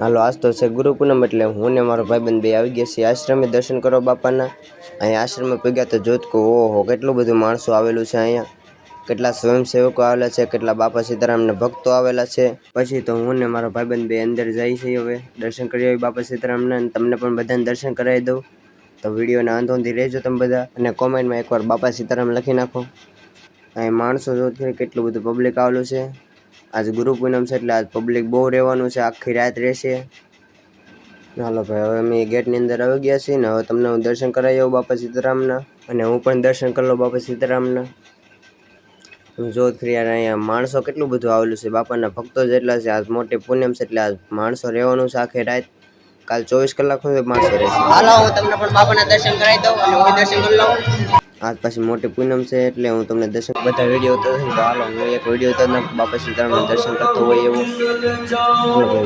હાલો, આજ તો છે ગુરુ પૂનમ એટલે હું ને મારો ભાઈબંધ બે આવી ગયા છીએ. આશ્રમે દર્શન કરો બાપાના. અહીંયા આશ્રમે પગ્યા તો જોત કહું ઓહો, કેટલું બધું માણસો આવેલું છે અહીંયા. કેટલા સ્વયંસેવકો આવેલા છે, કેટલા બાપા સીતારામના ભક્તો આવેલા છે. પછી તો હું ને મારો ભાઈબંધ બે અંદર જાય છે હવે. દર્શન કરી આવી બાપા સીતારામના અને તમને પણ બધાને દર્શન કરાવી દઉં. તો વિડીયોના આંધોંધી રહેજો તમે બધા અને કોમેન્ટમાં એકવાર બાપા સીતારામ લખી નાખો. અહીં માણસો જો કેટલું બધું પબ્લિક આવેલું છે. આજ ગુરુ પૂનમ છે એટલે આજ પબ્લિક બહુ રહેવાનું છે, આખી રાત રહેશે. હાલો ભાઈ, હવે અમે ગેટની અંદર આવી ગયા છીએ ને, હવે તમને હું દર્શન કરાવી આવું બાપા સીતારામના, અને હું પણ દર્શન કરી લઉં બાપા સીતારામના. જો જ અહીંયા માણસો કેટલું બધું આવેલું છે, બાપાના ભક્તો જેટલા છે, આજ મોટી પૂનમ છે એટલે આજ માણસો રહેવાનું છે આખી રાત. કાલ ચોવીસ કલાક સુધી માણસો રહેશે. હાલો, હું તમને પણ બાપાના દર્શન કરાવી દઉં અને હું દર્શન કરી લઉં. આજ પછી મોટી પૂનમ છે એટલે હું તમને દર્શન બધા વીડિયો ઉતરતો તો હાલો હું એક વીડિયો તો બાપા સીતારામના દર્શન કરતો હોય એવો.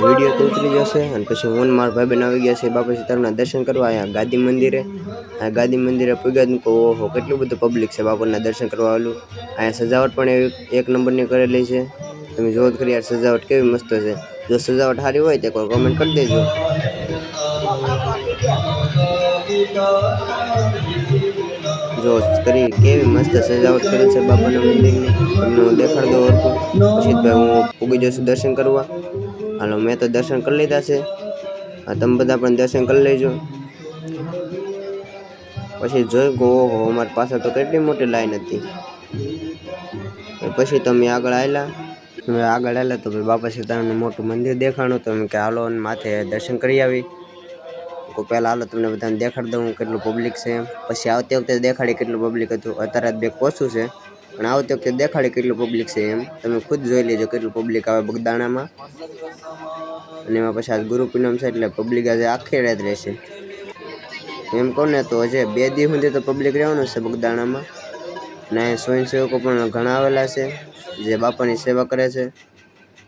વીડિયો તો ઉતરી જશે અને પછી હું મારા ભાઈ બેન આવી ગયા છે બાપા સીતારામના દર્શન કરવા અહીંયા ગાદી મંદિરે. આ ગાદી મંદિરે પૂગ્યા તો ઓહો, કેટલું બધું પબ્લિક છે બાપાના દર્શન કરવા આવેલું. અહીંયા સજાવટ પણ એવી એક નંબરની કરેલી છે. તમે જોવો જ ખરી યાર, સજાવટ કેવી મસ્ત છે. જો સજાવટ સારી હોય તો કોઈ કોમેન્ટ કરી દેજો. જો કરી કેવી મસ્ત સજાવટ કરી છે બાપાના મંદિરની, તમને હું દેખાડ દઉં પછી હું પૂગી જશું દર્શન કરવા. હાલો, મેં તો દર્શન કરી લીધા છે. તમે બધા પણ દર્શન કરી લેજો. પછી જોઈ ગયો ઓહો, અમારી પાસે તો કેટલી મોટી લાઈન હતી. પછી તમે આગળ આવેલા આગળ આવેલા તો ભાઈ બાપા સીતારામનું મોટું મંદિર દેખાણું તો કે હાલો માથે દર્શન કરી આવી. તો પહેલાં હાલો તમને બધાને દેખાડી દઉં કેટલું પબ્લિક છે. પછી આવતી વખતે દેખાડી કેટલું પબ્લિક હતું. અત્યારે બે ઓછું છે. પણ આવતી વખતે દેખાડી કેટલું પબ્લિક છે એમ. તમે ખુદ જોઈ લેજો કેટલું પબ્લિક આવે બગદાણામાં. અને એમાં પછી આજ ગુરુ પૂનમ છે એટલે પબ્લિક આજે આખી રાત રહેશે. એમ કહું ને તો હજે બે દી સુધી તો પબ્લિક રહેવાનું છે બગદાણામાં. અને સ્વયંસેવકો પણ ઘણા આવેલા છે. જે બાપાની સેવા કરે છે.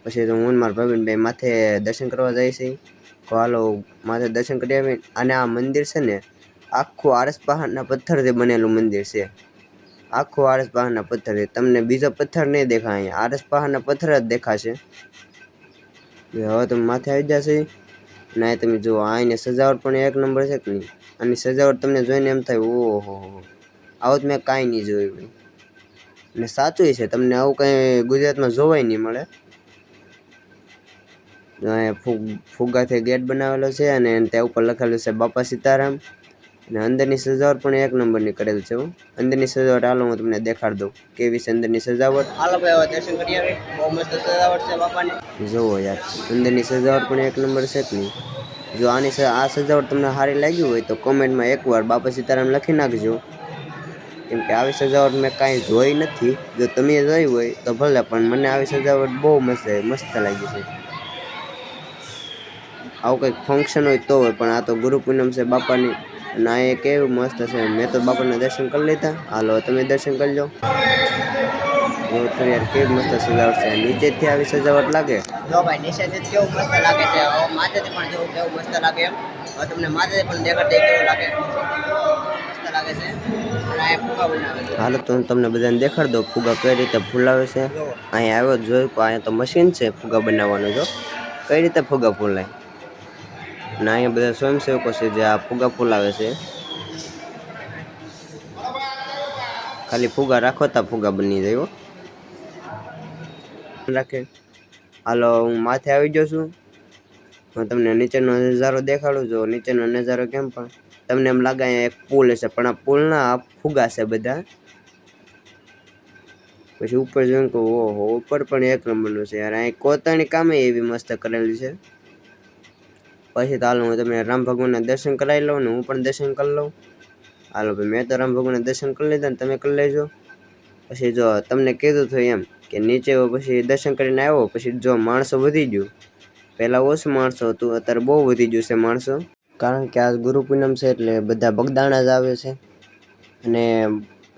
પછી તો હું મારા ભાઈ માથે દર્શન કરવા જાય છે. તો હાલો માથે દર્શન કરી આવી અને આ મંદિર છે ને, આખું આરસ પહાડના પથ્થરથી બનેલું મંદિર છે. આખું આરસ પહાડના પથ્થરથી. તમને બીજો પથ્થર નહીં દેખાય અહીંયા. આરસ પહાડના પથ્થર જ દેખાશે. હવે તમે માથે આવી જશે ના તમે જુઓ અહીંની સજાવટ પણ એક નંબર છે કે નહીં? અને સજાવટ તમને જોઈને એમ થાય, ઓહો, આવું તો મેં કાંઈ નહીં જોયું. અને સાચું છે, તમને આવું કંઈ ગુજરાતમાં જોવાય નહીં મળે. ફુગ્ગાથી ગેટ બનાવેલો છે અને ત્યાં ઉપર લખેલું છે બાપા સીતારામ. અને અંદરની સજાવટ પણ એક નંબરની કરેલ છે હો. અંદરની સજાવટ હાલો હું તમને દેખાડ દઉં કેવી છે અંદરની સજાવટ. હાલો ભાઈ હવે દર્શન કરી આવી બહુ મસ્ત સજાવટ છે બાપાની. જુઓ યાર અંદરની સજાવટ પણ એક નંબર છે કે જો આની આ સજાવટ તમને સારી લાગી હોય તો કોમેન્ટમાં એકવાર બાપા સીતારામ લખી નાખજો. કેમ કે આવી સજાવટ મેં કાંઈ જોઈ નથી. જો તમે જોઈ હોય તો ભલે પણ મને આવી સજાવટ બહુ મસ્ત મસ્ત લાગી છે. આવું કંઈક ફંક્શન હોય તો હોય પણ આ તો ગુરુ પૂનમ છે બાપાની. અને આ એ કેવું મસ્ત છે. મેં તો બાપાના દર્શન કરી લીધા. હાલો તમે દર્શન કરી લો યાર કેવી મસ્ત સજાવટ છે. નીચેથી આવી સજાવટ લાગે. જો ભાઈ નીચેથી કેવું મસ્ત લાગે છે. માથેથી પણ જોવું કેવું મસ્ત લાગે એમ. તમને માથેથી પણ દેખાડ કેવું લાગે. મસ્ત લાગે છે. અને આ ફૂગા બનાવે છે. હાલો તો હું તમને બધાને દેખાડ દઉં. ફુગા કઈ રીતે ફૂલાવે છે. અહીંયા આવ્યો જોયું કે અહીંયા તો મશીન છે ફુગા બનાવવાનું જો. કઈ રીતે ફુગા ફૂલાય? અને અહીંયા બધા સ્વયંસેવકો છે જે આ ફુગા ફૂલાવે છે ખાલી ફુગા રાખો તા ફુગા બની જાય હો રાખે હાલો હું માથે આવી જાઉં છું હું તમને નીચેનો નજારો દેખાડું જો નીચેનો નજારો કેમ પણ તમને એમ લાગે અહીંયા એક પુલ હશે પણ આ પુલના આ ફુગા છે બધા પછી ઉપર જોઈને કહું ઓહો ઉપર પણ એક નંબરનું છે યાર અહીં કોતાની કામે એવી મસ્ત કરેલી છે પછી તો હાલો હું તમે રામ ભગવાનના દર્શન કરાવી લઉં ને હું પણ દર્શન કરી લઉં. હાલો ભાઈ, મેં તો રામ ભગવાનના દર્શન કરી લીધા ને તમે કરી લેજો. પછી જો તમને કીધું હતું એમ કે નીચે પછી દર્શન કરીને આવ્યો પછી જો માણસો વધી ગયું. પહેલાં ઓછું માણસો હતું, અત્યારે બહુ વધી ગયું છે માણસો. કારણ કે આ ગુરુ પૂનમ છે એટલે બધા બગદાણા જ આવે છે. અને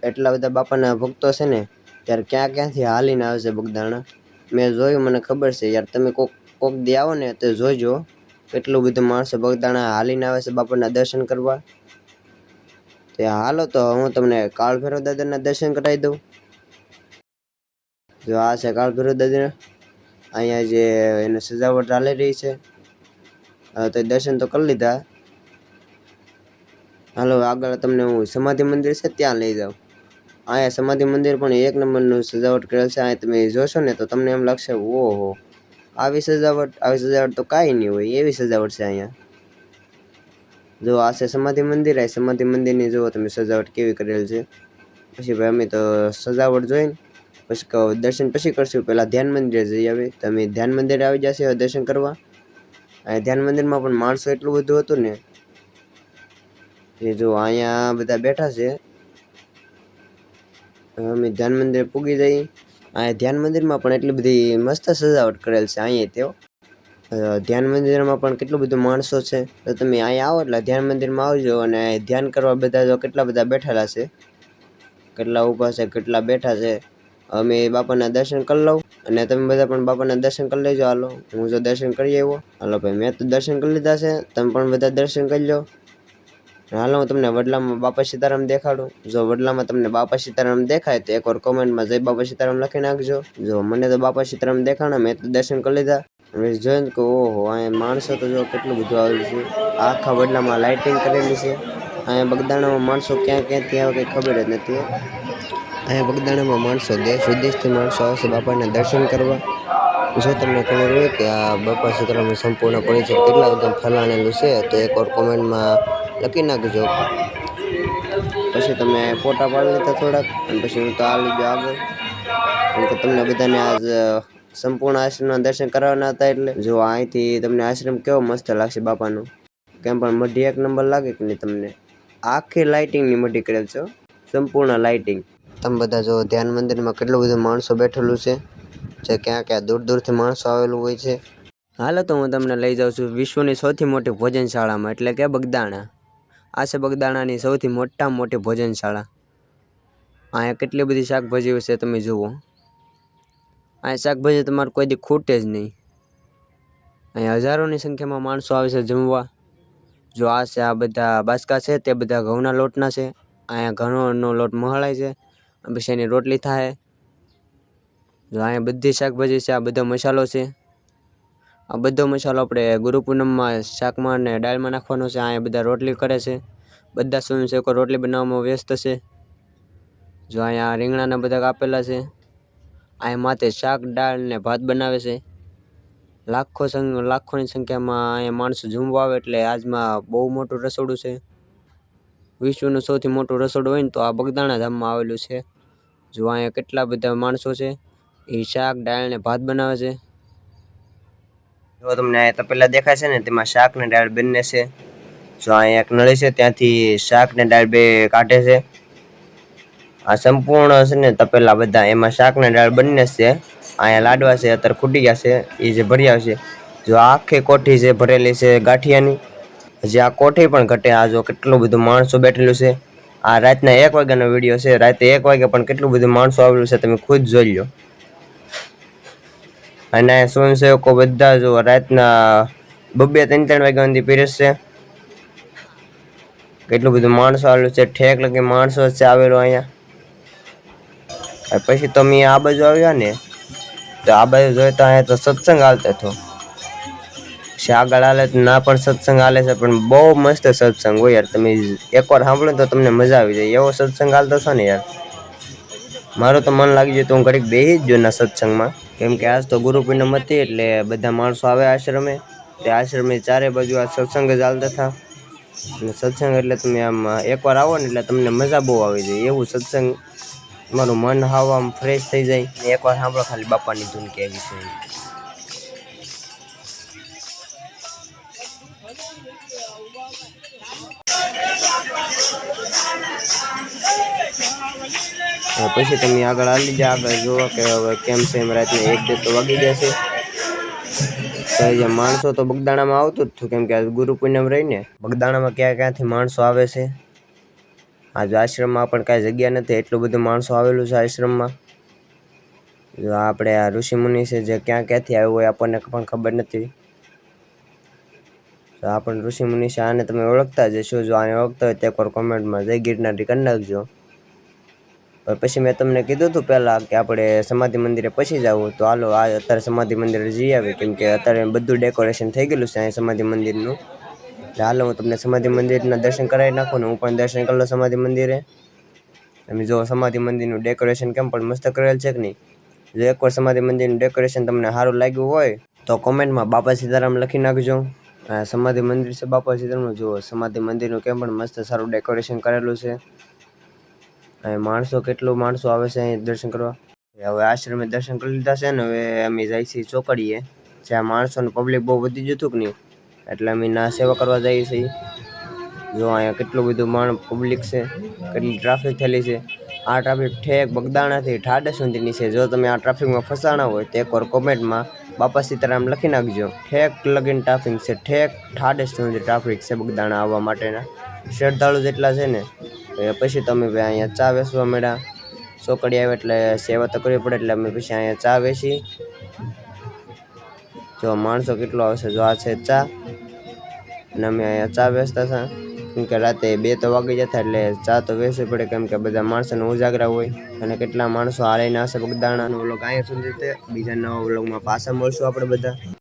એટલા બધા બાપાના ભક્તો છે ને, ત્યારે ક્યાં ક્યાંથી હાલીને આવે છે બગદાણા મેં જોયું, મને ખબર છે. યાર, તમે કોક કોક દે આવો ને તો જોજો. કેટલું બધું માણસો બગદાણા હાલીને આવે છે બાપાના દર્શન કરવા. તે હાલો તો હું તમને કાળ ભૈરવ દાદાના દર્શન કરાવી દઉં. જો આ છે કાળ ભૈરવ દાદા અહીંયા જે એને સજાવટ ચાલી રહી છે. તો દર્શન તો કરી લીધા. હાલો, આગળ તમને હું સમાધિ મંદિર છે ત્યાં લઈ જાઉં. અહીંયા સમાધિ મંદિર પણ એક નંબરનું સજાવટ કરેલ છે. અહીંયા તમે જોશો ને તો તમને એમ લાગશે, ઓહો. આવી સજાવટ આવી સજાવટ તો કાંઈ નહીં હોય એવી સજાવટ છે અહીંયા. જો આ છે સમાધિ મંદિર, આ સમાધિ મંદિરની જુઓ તમે સજાવટ કેવી કરેલ છે. પછી ભાઈ અમે તો સજાવટ જોઈને પછી દર્શન પછી કરશું. પહેલાં ધ્યાન મંદિરે જઈ આવી. તમે ધ્યાન મંદિરે આવી જશે દર્શન કરવા. અને ધ્યાન મંદિરમાં પણ માણસો એટલું બધું હતું ને. એ જો અહીંયા બધા બેઠા છે. અમે ધ્યાન મંદિરે પૂગી જઈ. અહીંયા ધ્યાન મંદિરમાં પણ એટલી બધી મસ્ત સજાવટ કરેલ છે અહીંયા તેઓ. ધ્યાન મંદિરમાં પણ કેટલું બધું માણસો છે. તો તમે અહીંયા આવો એટલે ધ્યાન મંદિરમાં આવજો અને ધ્યાન કરવા બધા જો કેટલા બધા બેઠેલા છે. કેટલા ઊભા છે, કેટલા બેઠા છે. અમે બાપાના દર્શન કરી લઉં અને તમે બધા પણ બાપાના દર્શન કરી લેજો. હાલો, હું જો દર્શન કરી આવ્યો. હાલો ભાઈ, મેં તો દર્શન કરી લીધા છે. તમે પણ બધા દર્શન કરી લો. હાલો હું તમને વડલામાં બાપા સીતારામ દેખાડું. જો વડલામાં તમને બાપા સીતારામ દેખાય તો એકવાર કોમેન્ટમાં જય બાપા સીતારામ લખી નાખજો. જો મને તો બાપા સીતારામ દેખાણા મેં તો દર્શન કરી લીધા. હવે જોઈને કે ઓહો અહીંયા માણસો તો જો કેટલું બધું આવ્યું છે. આખા વડલામાં લાઇટિંગ કરેલી છે. અહીંયા બગદાણામાં માણસો ક્યાં ક્યાંથી આવે કંઈ ખબર જ નથી. અહીંયા બગદાણામાં માણસો દેશ વિદેશથી માણસો આવશે બાપાના દર્શન કરવા. જો તમને ખબર હોય કે આ બાપા સીતારામનું સંપૂર્ણ પરિચય કેટલા બધા ફેલાણેલું છે, તો એકવાર કોમેન્ટમાં લખી નાખજો. પછી તમે ફોટા પાડી લેતા થોડાક, અને પછી હું તો આ લીધો આગળ. કેમ કે તમને બધાને આજ સંપૂર્ણ આશ્રમના દર્શન કરાવવાના હતા એટલે. જો અહીંથી તમને આશ્રમ કેવો મસ્ત લાગશે બાપાનો? કેમ પણ મઢી એક નંબર લાગે કે નહીં તમને? આખી લાઇટિંગની મઢી કરેલ છો સંપૂર્ણ લાઇટિંગ તમે બધા જો ધ્યાન મંદિરમાં કેટલું બધું માણસો બેઠેલું છે? જે ક્યાં ક્યાં દૂર દૂરથી માણસો આવેલું હોય છે. હાલો તો હું તમને લઈ જાઉં છું વિશ્વની સૌથી મોટી ભોજનશાળામાં, એટલે કે બગદાણા. આ છે બગદાણાની સૌથી મોટામાં મોટી ભોજનશાળા. અહીંયા કેટલી બધી શાકભાજીઓ છે તમે જુઓ. અહીંયા શાકભાજી તમારે કોઈ દી ખૂટે જ નહીં. અહીંયા હજારોની સંખ્યામાં માણસો આવે છે જમવા. જો આ છે, આ બધા બાસકા છે, તે બધા ઘઉંના લોટના છે. અહીંયા ઘઉંનો લોટ મહળાય છે. પછી એની રોટલી થાય. જો અહીંયા બધી શાકભાજી છે, આ બધો મસાલો છે. આ બધો મસાલો આપણે ગુરુ પૂનમમાં શાકમાં અને દાળમાં નાખવાનો છે. અહીંયા બધા રોટલી કરે છે. બધા સ્વયંસેવકો રોટલી બનાવવામાં વ્યસ્ત છે. જો અહીંયા રીંગણાના બધા કાપેલા છે. અહીંયા માથે શાક, દાળ ને ભાત બનાવે છે. લાખો સંગ, લાખોની સંખ્યામાં અહીંયા માણસો જમવા આવે એટલે આજમાં બહુ મોટું રસોડું છે. વિશ્વનું સૌથી મોટું રસોડું હોય ને તો આ બગદાણા ધામમાં આવેલું છે. જો અહીંયા કેટલા બધા માણસો છે, એ શાક, દાળ ને ભાત બનાવે છે. જો તમને અહીંયા તપેલા દેખાય છે ને, તેમાં શાક ને દાળ બંને છે. જો અહીંયા એક નળી છે, ત્યાંથી શાક ને દાળ બે કાઢે છે. આ સંપૂર્ણ છે ને તપેલા બધા એમાં શાક ને દાળ બંને છે. અહીંયા લાડવા છે, અત્યારે ખૂટી ગયા છે, એ જે ભર્યા છે. જો આખી કોઠી છે ભરેલી છે ગાંઠિયાની, હજી આ કોઠી પણ ઘટે. આ જો કેટલું બધું માણસો બેઠેલું છે. આ રાતના એક વાગ્યાનો વીડિયો છે, રાતે એક વાગે પણ કેટલું બધું માણસો આવેલું છે, તમે ખુદ જોઈ લો અને સ્વયંસેવકો બધા જો રાતના બબ્બે ત્રણ ત્રણ વાગ્યા સુધી પીરસશે કેટલું બધું માણસો આવેલું છે, ઠેક લગી માણસો છે આવેલો અહીંયા. પછી તમે આ બાજુ આવ્યા ને, તો આ બાજુ જોઈએ તો અહીંયા તો સત્સંગ હાલતો હતો. આગળ હાલે તો ના પણ સત્સંગ હાલે છે, પણ બહુ મસ્ત સત્સંગ હોય યાર. તમે એકવાર સાંભળો તો તમને મજા આવી જાય. એવો સત્સંગ હાલતો છો ને યાર. મારું તો મન લાગી જાય તો હું ઘડીક બેસી જ જોઉં સત્સંગમાં. કેમ કે આજ તો ગુરુ પૂનમ હતી એટલે બધા માણસો આવે આશ્રમે. તે આશ્રમે ચારે બાજુ આ સત્સંગ જ હાલતા હતા. અને સત્સંગ એટલે તમે આમ એકવાર આવો ને એટલે તમને મજા બહુ આવી જાય. એવું સત્સંગ તમારું મન હાવ આમ ફ્રેશ થઈ જાય. ને એકવાર સાંભળો ખાલી બાપાની ધૂન કેવી છે. પછી તમે આગળ હાલી જા, આગળ જુઓ કે હવે કેમ છે એમ રાતને એક બે તો વાગી જશે. તો જે માણસો તો બગદાણામાં આવતું જ હતું, કેમ કે ગુરુ પૂનમ રહીને. બગદાણામાં ક્યાં ક્યાંથી માણસો આવે છે? આજે આશ્રમમાં પણ કાંઈ જગ્યા નથી, એટલું બધું માણસો આવેલું છે આશ્રમમાં. જો આપણે આ ઋષિ મુનિ છે જે ક્યાં ક્યાંથી આવ્યું હોય આપણને પણ ખબર નથી. તો આ પણ ઋષિ મુનિ છે, આને તમે ઓળખતા જ હશો. જો આને ઓળખતા હોય તો એકવાર કોમેન્ટમાં જય ગિરનારી કરી નાખજો. હવે પછી મેં તમને કીધું હતું પહેલાં કે આપણે સમાધિ મંદિરે પછી જવું તો હાલો, આ અત્યારે સમાધિ મંદિરે જઈ આવી કેમ કે અત્યારે બધું ડેકોરેશન થઈ ગયેલું છે અહીં સમાધિ મંદિરનું. એટલે હાલો, હું તમને સમાધિ મંદિરના દર્શન કરાવી નાખું ને હું પણ દર્શન કરી લઉં સમાધિ મંદિરે. તમે જો સમાધિ મંદિરનું ડેકોરેશન કેમ પણ મસ્ત કરેલ છે કે નહીં? જો એકવાર સમાધિ મંદિરનું ડેકોરેશન તમને સારું લાગ્યું હોય, તો કોમેન્ટમાં બાપા સીતારામ લખી નાખજો. સમાધિ મંદિર છે બાપા સીતારામનું. જુઓ, સમાધિ મંદિરનું કેમ પણ મસ્ત સારું ડેકોરેશન કરેલું છે. અહીં માણસો કેટલું માણસો આવે છે અહીં દર્શન કરવા? હવે આશ્રમે દર્શન કરી લીધા છે ને હવે અમે જાય છીએ ચોકડીએ જ્યાં માણસોનું પબ્લિક બહુ વધી જતું કે નહીં? એટલે અમે ના સેવા કરવા જઈએ છીએ. જો અહીંયા કેટલું બધું માણ પબ્લિક છે, કેટલી ટ્રાફિક થયેલી છે. આ ટ્રાફિક ઠેક બગદાણાથી ઠાડે સુધીની છે. જો તમે આ ટ્રાફિકમાં ફસાણા હોય તો એકવાર કોમેન્ટમાં બાપા સીતારામ લખી નાખજો. ઠેક લગીન ટ્રાફિક છે, ઠેક ઠાડે સુધી ટ્રાફિક છે બગદાણા આવવા માટેના. શ્રદ્ધાળુ જેટલા છે ને પછી તમે અહીંયા ચા વેચવા મળ્યા ચોકડી આવે એટલે સેવા તો કરવી પડે એટલે અમે પછી અહીંયા ચા વેચી. જો માણસો કેટલો આવશે, જો આ છે ચા. અને અમે અહીંયા ચા વેચતા હતા. કેમ કે રાતે બે તો વાગી જતા એટલે ચા તો વેચવી પડે, કેમ કે બધા માણસોને ઉજાગરા હોય. અને કેટલા માણસો હાલીને હશે બગદાણાનો વ્લોગ. અહીંયા સુધી બીજા નવા વ્લોગમાં પાછા મળશું આપણે બધા.